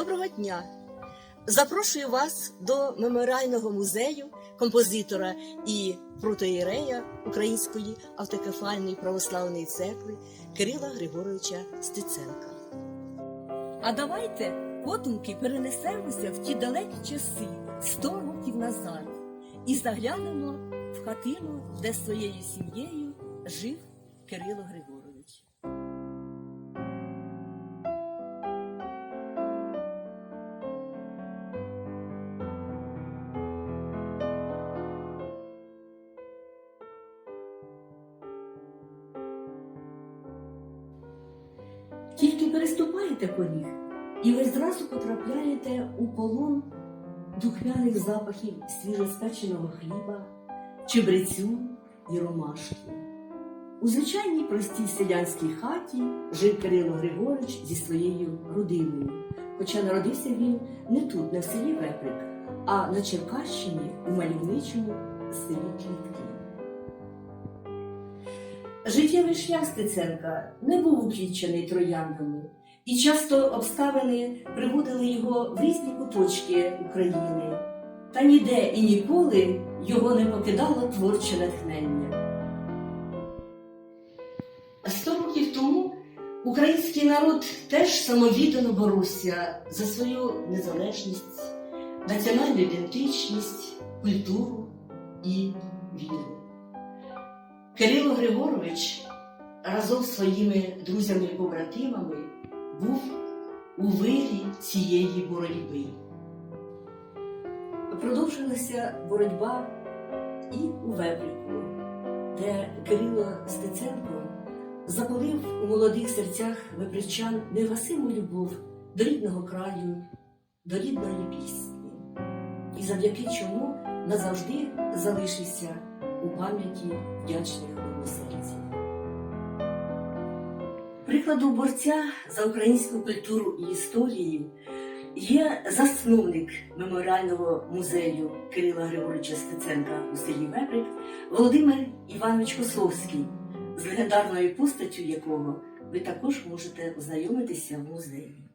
Доброго дня! Запрошую вас до меморіального музею композитора і протоірея Української автокефальної православної церкви Кирила Григоровича Стеценка. А давайте потомки перенесемося в ті далекі часи, 100 років назад, і заглянемо в хатину, де своєю сім'єю жив Кирило Григорович. Переступаєте поріг, і ви зразу потрапляєте у полон духмяних запахів свіжоспеченого хліба, чебрецю і ромашки. У звичайній простій селянській хаті жив Кирило Григорович зі своєю родиною, хоча народився він не тут, в селі Веприк, а на Черкащині у мальовничому селі Квітки. Життєвий шлях Стеценка не був уквітчений трояндами, і часто обставини приводили його в різні куточки України. Та ніде і ніколи його не покидало творче натхнення. Сто років тому український народ теж самовіддано боровся за свою незалежність, національну ідентичність, культуру і віру. Кирило Григорович разом з своїми друзями і побратимами був у вирі цієї боротьби. Продовжилася боротьба і у Вепріку, де Кирило Стеценко запалив у молодих серцях вепричан невгасиму любов до рідного краю, до рідної пісні, і завдяки чому назавжди залишився у пам'яті вдячних односельців. Прикладом борця за українську культуру і історію є засновник меморіального музею Кирила Григоровича Стеценка у селі Веприк Володимир Іванович Косовський, з легендарною постаттю якого ви також можете ознайомитися в музеї.